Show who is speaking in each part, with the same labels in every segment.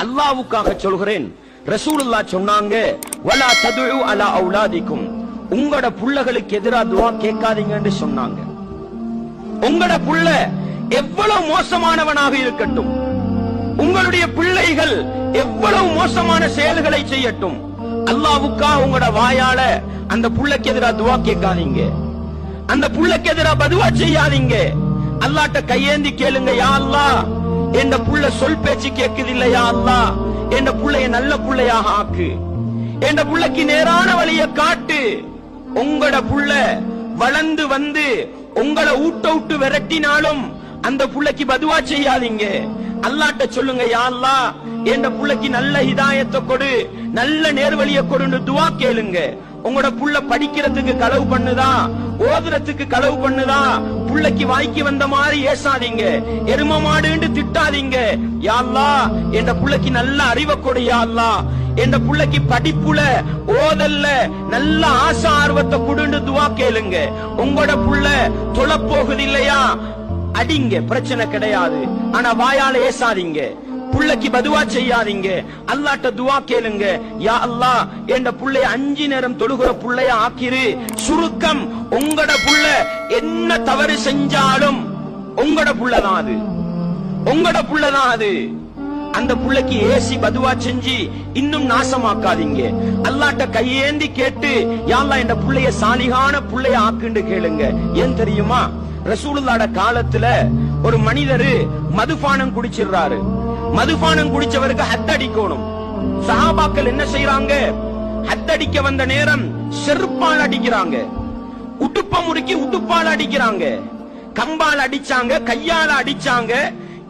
Speaker 1: அல்லாவுக்காக சொல்கிறேன். ரசூலுல்லா சொன்னாங்க வலா ததுஉ அலா அவுலாதிக்கும். உங்களோட புள்ளகளுக்கு எதிரா துவா கேட்காதீங்கன்னு சொன்னாங்க. உங்களோட புள்ள எவ்வளவு மோசமானவனாக இருக்கட்டும். உங்களுடைய பிள்ளைகள் எவ்வளவு மோசமான செயல்களை செய்யட்டும். அல்லாவுக்கா உங்களோட வாயால அந்த புள்ளைக்கு எதிரா துவா கேட்காதீங்க. அந்த புள்ளைக்கு எதிரா பதுவா செய்யாதீங்க. அல்லாட்ட கையேந்தி கேளுங்க யா அல்லாஹ் என் புள்ள சொல் பேச்சு கேட்குது இல்லையா அல்லா? என் புள்ளைய நல்ல புள்ளையாக ஆக்கு. என் புள்ளைக்கு நேரான வழியை காட்டு. உங்களோட புள்ள வளர்ந்து வந்து உங்களை ஊட்ட விட்டு விரட்டினாலும் அந்த புள்ளைக்கு பதுவா செய்யாதீங்க. அல்லாட்ட சொல்லுங்க யா என் புள்ளைக்கு நல்ல இதாயத்தை கொடு நல்ல நேர்வழிய கொடுன்னு துவா கேளுங்க. உங்களோட புள்ள படிக்கிறதுக்கு களவு பண்ணுதா? ஓதுறதுக்கு களவு பண்ணுதா? புள்ளைக்கு வாய்க்கு வந்த மாதிரி ஏசாதீங்க. எரும மாடுன்னு திட்டாதீங்க. யாழ்லா என் புள்ளைக்கு நல்ல அறிவை கொடு யாழ்லா அல்லாஹ் புள்ளைக்கு படிப்புல ஓதல்ல நல்ல ஆசை ஆர்வத்தை கொடுன்னு துவா கேளுங்க. உங்களோட புள்ள தொலை போகுது இல்லையா? அடிங்க பிரச்சனை கிடையாது. ஆனா வாயால ஏசாதீங்க. புள்ளைக்கு பதுவா செய்யாதீங்க. அல்லாட்ட துவா கேளுங்க. யா அல்லா என்ற புள்ளைய அஞ்சு நேரம் தொழுகிற புள்ளைய ஆக்கிரு. சுருக்கம் உங்கட புள்ள என்ன தவறு செஞ்சாலும் உங்கட புள்ளதான் அது. உங்கட புள்ளதான் அது. அந்த புள்ளைக்கு ஏசி பதுவா செஞ்சு இன்னும் நாசமாக்காதீங்க. அல்லாட்ட கையேந்தி கேட்டு யாழ்லா என்ற புள்ளைய சாலிகான புள்ளைய ஆக்குண்டு கேளுங்க. ஏன் தெரியுமா? ரசூலுல்லாட காலத்துல ஒரு மனிதரு மதுபானம் குடிச்சிடுறாரு மதுபானம் குடிச்சவருக்கு ஹத்தடிக்கணும் சஹாபாக்கள் என்ன செய்யறாங்க ஹத்தடிக்க வந்த நேரம் செருப்பால் அடிக்கிறாங்க. உடுப்ப முறுக்கி உடுப்பால் அடிக்கிறாங்க. கம்பால் அடிச்சாங்க கையால அடிச்சாங்க.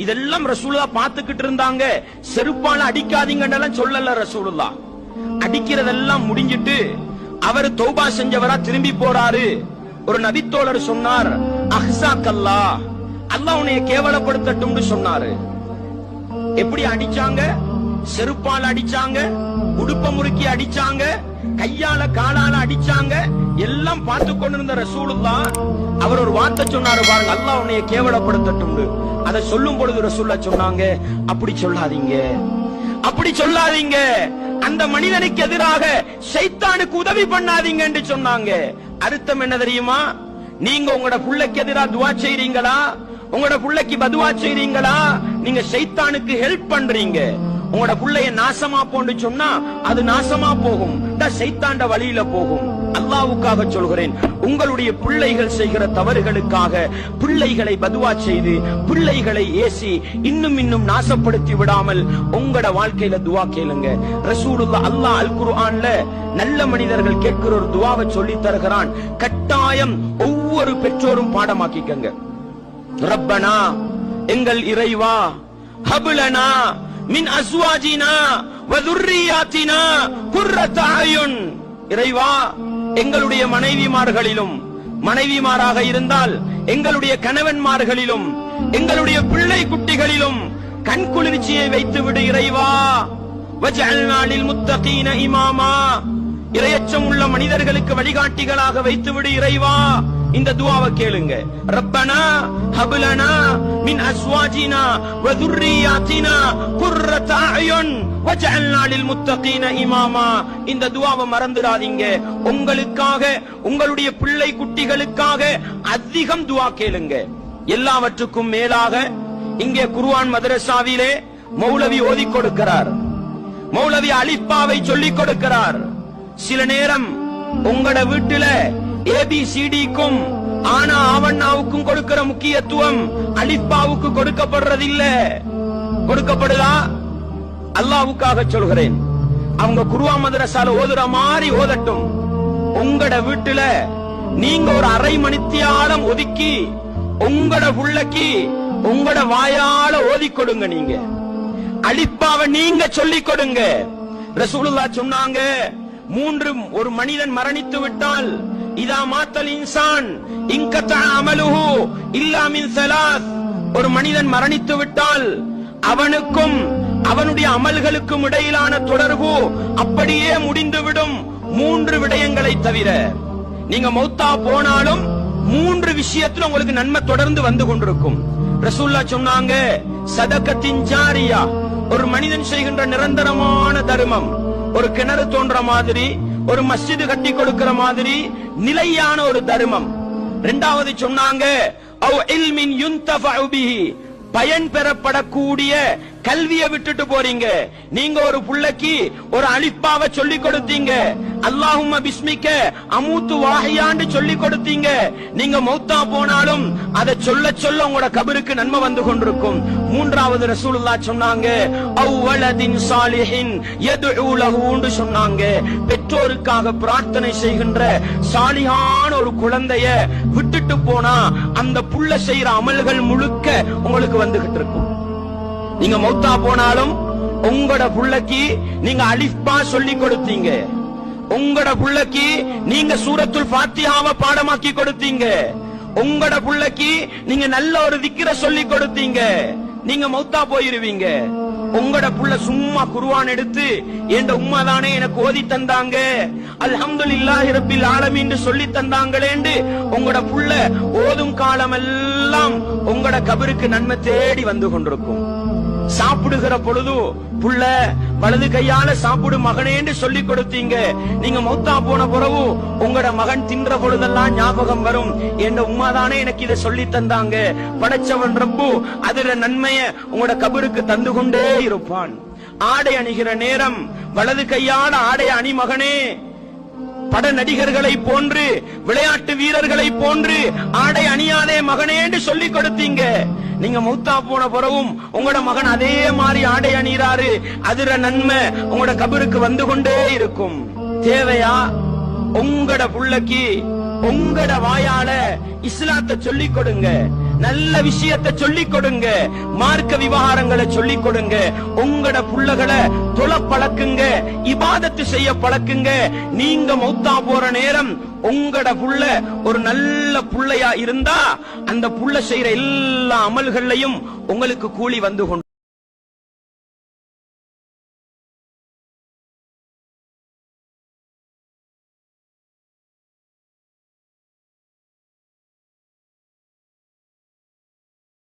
Speaker 1: இதெல்லாம் ரசூலுல்லா பாத்துக்கிட்டு இருந்தாங்க. செருப்பால அடிக்காதீங்கன்னு சொல்லல ரசூலுல்லா. அடிக்கிறதெல்லாம் முடிஞ்சிட்டு அவர் தௌபா செஞ்சவரா திரும்பி போறாரு. ஒரு நபித்தோழர் சொன்னார் அஹ்சா கல்லா அல்லாஹ் உன்னைய கேவலப்படுத்தட்டும்னு சொன்னாரு. எப்படி அடிச்சாங்க? செருப்பால அடிச்சாங்க உடுப்ப முறுக்கி அடிச்சாங்க கையால காலால அடிச்சாங்க எல்லாம் பார்த்து கொண்டிருந்த ரசூலுல்லா அவர் ஒரு வார்த்தை சொன்னாரு பாருங்க அல்லாஹ் உன்னைய கேவலப்படுத்தட்டும் அதை சொல்லும் பொழுது ரசூல்லா சொன்னாங்க அப்படி சொல்லாதீங்க. அப்படி சொல்லாதீங்க. அந்த மனிதனுக்கு எதிராக சைத்தானுக்கு உதவி பண்ணாதீங்க என்று சொன்னாங்க. அர்த்தம் என்ன தெரியுமா? நீங்க உங்களோட புள்ளைக்கு எதிராக துவா செய்றீங்களா? உங்களோட பிள்ளைக்கு பதுவா செய்றீங்களா? நீங்க சைத்தானுக்கு ஹெல்ப் பண்றீங்க. உங்களோட பிள்ளைய நாசமா போன்னு சொன்னா அது நாசமா போகும். சைத்தாண்ட வழியில போகும். அல்லாவுக்காக சொல்கிறேன் உங்களுடைய பிள்ளைகள் செய்கிற தவறுகளுக்காக பிள்ளைகளை பதுவா செய்து பிள்ளைகளை ஏசி இன்னும் இன்னும் நாசப்படுத்தி விடாமல் உங்களோட வாழ்க்கையில துவா கேளுங்க. ரசூலுல்லா அல்லாஹ் அல் குர்ஆன்ல நல்ல மனிதர்கள் கேட்கிற ஒரு துவாவை சொல்லி தருகிறான். கட்டாயம் ஒவ்வொரு பெற்றோரும் பாடமாக்கிக்கங்க. ரப்பனா எங்கள் இறைவா ஹபுலனா மின் அஸ்வாஜினா வதுர்ரியாத்தினா குர்ரத்தாயுன் இறைவா எங்களுடைய மனைவிமார்களிலும் மனைவிமாராக இருந்தால் எங்களுடைய கணவன்மார்களிலும் எங்களுடைய பிள்ளை குட்டிகளிலும் கண் குளிர்ச்சியை வைத்து விடு இறைவா வஜல்நாளில் முத்தகீன இமாமா. இரையச்சம் உள்ள மனிதர்களுக்கு வழிகாட்டிகளாக வைத்து விடு இறைவா. இந்த துவாவை கேளுங்க. ரப்பனா ஹபுலனா மின் அஸ்வாஜினா வ துர்ரியாத்தினா குர்ரத அயுன் வஜஅல்னா லில் முத்தகீன இமாமா. இந்த துவாவை மறந்துடாதீங்க. உங்களுக்காக உங்களுடைய பிள்ளை குட்டிகளுக்காக அதிகம் துவா கேளுங்க. எல்லாவற்றுக்கும் மேலாக இங்கே குர்ஆன் மதரசாவிலே மௌலவி ஓதி கொடுக்கிறார். மௌலவி அலிப்பாவை சொல்லிக் கொடுக்கிறார். சில நேரம் உங்களோட வீட்டுல ஏபிசிடிக்கும் ஆனா அவண்ணாவுக்கும் கொடுக்கிற முக்கியத்துவம் அலிப்பாவுக்கு கொடுக்கப்படுறதில்ல. கொடுக்கப்படுதா? அல்லாவுக்காக சொல்கிறேன். அவங்க குருவா மதரசால ஓதுற மாதிரி ஓதட்டும். உங்களோட வீட்டுல நீங்க ஒரு அரை மணித்தியாலம் ஒதுக்கி உங்களோட புள்ளக்கு உங்களோட வாயால ஓதி கொடுங்க நீங்க. அலிப்பாவை நீங்க சொல்லிக் கொடுங்க. ரசூலுல்லா சொன்னாங்க மூன்று ஒரு மனிதன் மரணித்து விட்டால் இதா மாத்தல் இன்சான் இங்கத்தா அமலுஹு இல்லா மின் ஒரு மனிதன் மரணித்து விட்டால் அவனுக்கும் அவனுடைய அமல்களுக்கும் இடையிலான தொடர்பு அப்படியே முடிந்துவிடும் மூன்று விடயங்களை தவிர. நீங்க மௌத்தா போனாலும் மூன்று விஷயத்துல உங்களுக்கு நன்மை தொடர்ந்து வந்து கொண்டிருக்கும். ரசூல்லா சொன்னாங்க சதக்கத்தின் ஜாரியா. ஒரு மனிதன் செய்கின்ற நிரந்தரமான தர்மம் ஒரு கிணறு தோன்ற மாதிரி ஒரு மஸ்ஜிது கட்டி கொடுக்கிற மாதிரி நிலையான ஒரு தர்மம். ரெண்டாவது சொன்னாங்க அவ் இல்மின் யுன்தஃபஉ பிஹி. பயன் பெறப்படக்கூடிய கல்வியை விட்டுட்டு போறீங்க. நீங்க ஒரு புள்ளைக்கு ஒரு அழிப்பாவை சொல்லி கொடுத்தீங்க. அல்லாஹும் பிஸ்மிக்க அமூத்து வாகையாண்டு சொல்லி கொடுத்தீங்க. நீங்க மௌத்தா போனாலும் அதை சொல்ல சொல்ல உங்களோட கபருக்கு நன்மை வந்து கொண்டிருக்கும். மூன்றாவது ரசூலுல்லா சொன்னாங்க அவ்வளதின் சாலிஹின் எது சொன்னாங்க. பெற்றோருக்காக பிரார்த்தனை செய்கின்ற சாலிஹான் ஒரு குழந்தைய விட்டுட்டு போனா அந்த புள்ள செய்யற அமல்கள் முழுக்க உங்களுக்கு வந்துகிட்டு இருக்கும். நீங்க மௌத்தா போனாலும் உங்களோட புள்ளைக்கு நீங்க அலிஃபா சொல்லி கொடுத்தீங்க. உங்களோட புள்ளைக்கு நீங்க சூரத்துல் ஃபாத்திஹாவை பாடமாக்கி கொடுத்தீங்க. உங்களோட புள்ளைக்கு நீங்க நல்ல ஒரு திக்கிற சொல்லி கொடுத்தீங்க. நீங்க மௌத்தா போயிருவீங்க. உங்களோட புள்ள சும்மா குருவான் எடுத்து என்ற உம்மா தானே எனக்கு ஓதி தந்தாங்க? அல்ஹம்துலில்லாஹி ரப்பில் ஆலமீன் சொல்லி தந்தாங்களேண்டு உங்களோட புள்ள ஓதும் காலமெல்லாம் உங்களோட கபருக்கு நன்மை தேடி வந்து கொண்டிருக்கும். சாப்பிடுகிற பொழுது புள்ள வலது கையால சாப்பிடு மகனேன்னு சொல்லி கொடுத்தீங்க. நீங்க மௌத்தா போன பிறகு உங்களோட மகன் தின்ற பொழுதெல்லாம் ஞாபகம் வரும் என் உமா தானே எனக்கு இதை சொல்லி தந்தாங்க. படைச்சவன் ரப்பு அதுல நன்மைய உங்களோட கபருக்கு தந்து கொண்டே இருப்பான். ஆடை அணிகிற நேரம் வலது கையால ஆடை அணி மகனே. பட நடிகர்களை போன்று விளையாட்டு வீரர்களை போன்று ஆடை அணியாதே மகனேன்னு சொல்லி கொடுத்தீங்க. நீங்க மூத்தா போன பிறகும் உங்களோட மகன் அதே மாதிரி ஆடை அணிகிறாரு. அதுல நன்மை உங்களோட கபருக்கு வந்து கொண்டே இருக்கும். தேவையா? உங்களோட புள்ளக்கு உங்களோட வாயால இஸ்லாத்தை சொல்லிக் கொடுங்க. நல்ல விஷயத்தை சொல்லிக் கொடுங்க. மார்க்க விவகாரங்களை சொல்லிக் கொடுங்க. உங்களோட புள்ளகளை தொலை பழக்குங்க. இபாதத்து செய்ய பழக்குங்க. நீங்க மௌத்தா போற நேரம் உங்களோட புள்ள ஒரு நல்ல புள்ளையா இருந்தா அந்த புள்ள செய்யற எல்லா அமல்கள்லையும் உங்களுக்கு கூலி வந்து கொண்டு